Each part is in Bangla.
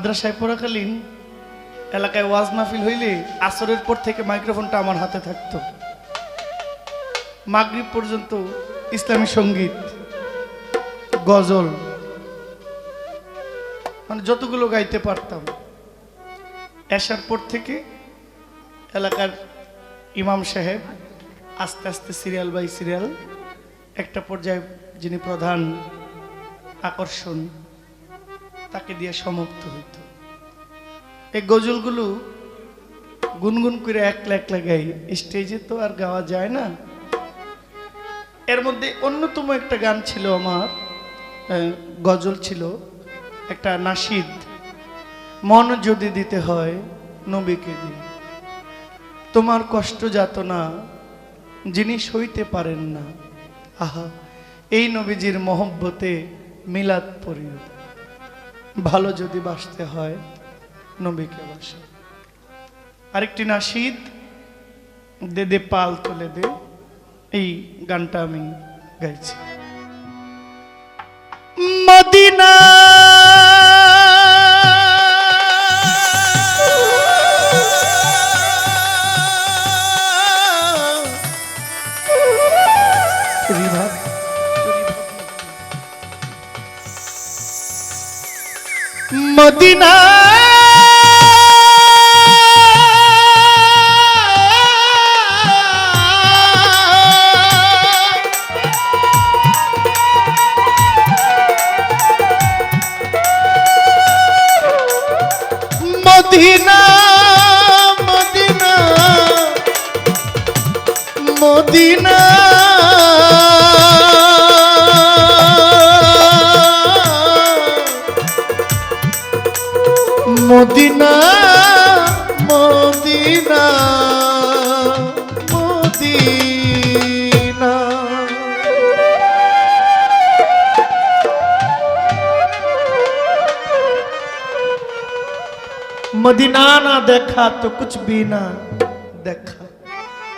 মাদ্রাসায় পড়াকালীন এলাকায় ওয়াজ মাহফিল হইলে আসরের পর থেকে মাইক্রোফোনটা আমার হাতে থাকতো। মাগরিব পর্যন্ত ইসলামী সংগীত, গজল মানে যতগুলো গাইতে পারতাম। এসার পর থেকে এলাকার ইমাম সাহেব আস্তে আস্তে সিরিয়াল বাই সিরিয়াল একটা পর্যায়ে যিনি প্রধান আকর্ষণ, তাকে দিয়ে সমাপ্ত হইত এই গজলগুলো গুনগুন করে একলা একলা গাই। স্টেজে তো আর গাওয়া যায় না। এর মধ্যে অন্যতম একটা গান ছিল আমার গজল ছিল একটা নাসিদ, মন যদি দিতে হয় নবীকে দিন। তোমার কষ্ট যাতনা যিনি সইতে পারেন না। আহা, এই নবীজির মহব্বতে মিলাদ পড়িও ভালো যদি বাসতে হয় নবীকে বাসো। আরেকটি নাসিদ দে দে পাল তুলে দে। এই গানটা আমি গাইছি। মদিনা মদিনা মদিনা मदीना ना देखा तो कुछ भी ना देखा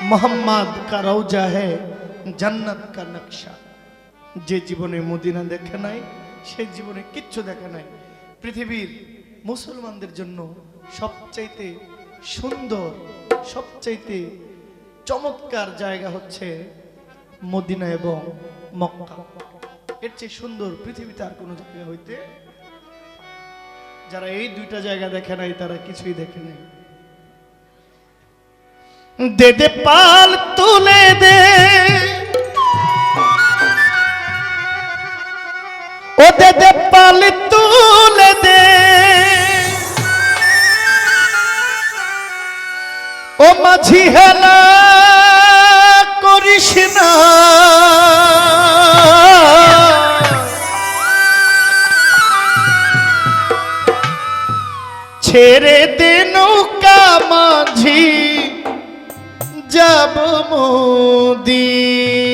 মোহাম্মদ কা রৌজা হে জান্নাত কা নকশা যে জীবনে মদিনা দেখে নাই সেই জীবনে কিচ্ছু দেখে নাই পৃথিবীর মুসলমানদের জন্য সবচাইতে সুন্দর সবচাইতে চমৎকার জায়গা হচ্ছে মদিনা এবং মক্কা এর চেয়ে সুন্দর পৃথিবীতে আর কোনো জায়গা হইতে যারা এই দুইটা জায়গা দেখে নাই, তারা কিছুই দেখে নাই। দে দে পাল তুলে দে। ও দেদে পাল তুলে দে। ও মাঝি হেলা করিস না। ছেড়ে দে নৌকা মাঝি যাব মদিনা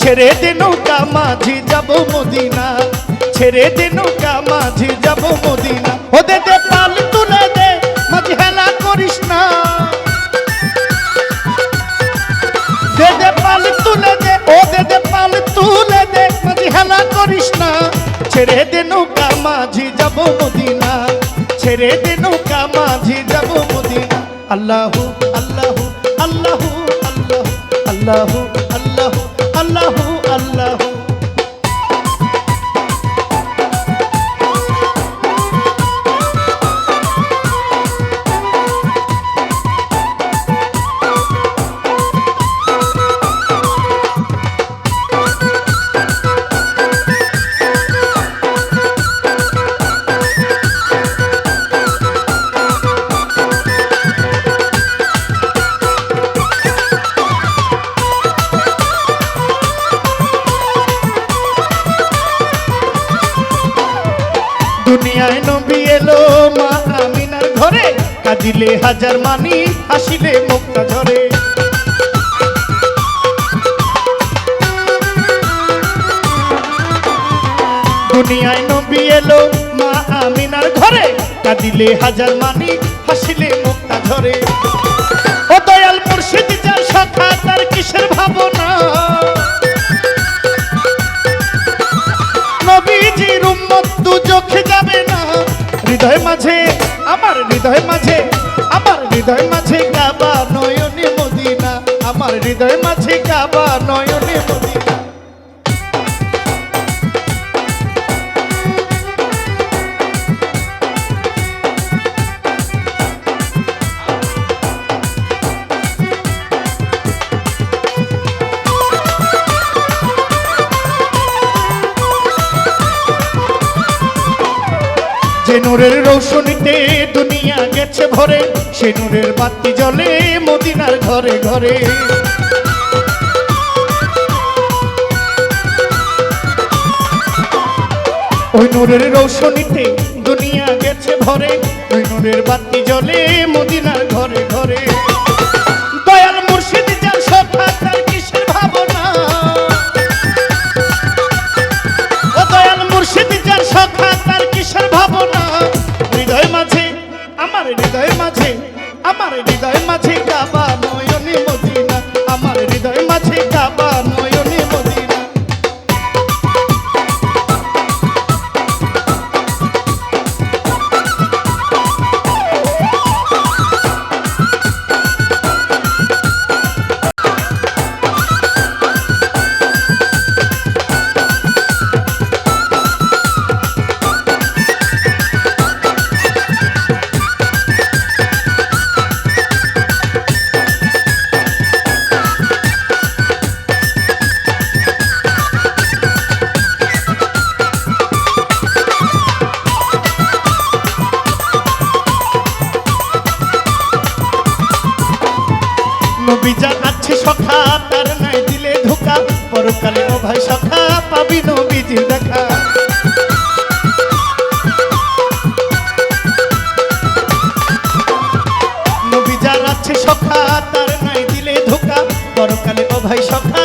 ছেড়ে দে নৌকা, মাঝি যাব মদিনা। ছেড়ে দে নৌকা, মাঝি যাব মদিনা। ও দে দে পাল তুলে দে, মাঝি হেলা করিস না। দে দে পাল তুলে দে ও দে দে পাল তুলে দে, মাঝি হেলা করিস না। ছেড়ে দে নৌকা, মাঝি যাব মদিনা। ছেড়ে দে নৌকা, মাঝি যাব মদিনা। আল্লাহু আল্লাহু আল্লাহু আল্লাহু আল্লাহু। আল্লাহু কাঁদিলে হাজার মানি, হাসিলে মুক্তা ঝরে। দুনিয়ায় নবী এলো মা আমিনার ঘরে, কাঁদিলে হাজার মানি, হাসিলে মুক্তা ঝরে। ও দয়াল মুর্শিদ, যার সখা, তার কিসের ভাবনা? নবীজির উম্মত দু চোখে যাবে না। হৃদয় মাঝে, আমার হৃদয় মাঝে আমার হৃদয় মাঝে কাবা, নয়নে মদিনা। আমার হৃদয় মাঝে কাবা, নয়নে মদিনা। যে নূরের রৌশনীতে দুনিয়া ভরে সে নূরের বাতি জলে মদিনার ঘরে ঘরে। ওই নূরের রৌশনীতে দুনিয়া গেছে ভরে, ওই নূরের বাতি জলে মদিনার ঘরে ঘরে। নবী আছে সখা? তার নাই দিলে ধোকা। পরকালে ও ভাই সখা, পাবি নবীজি দেখা। নবী যার আছে সখা? তার নাই দিলে ধোকা। পরকালে ও ভাই সখা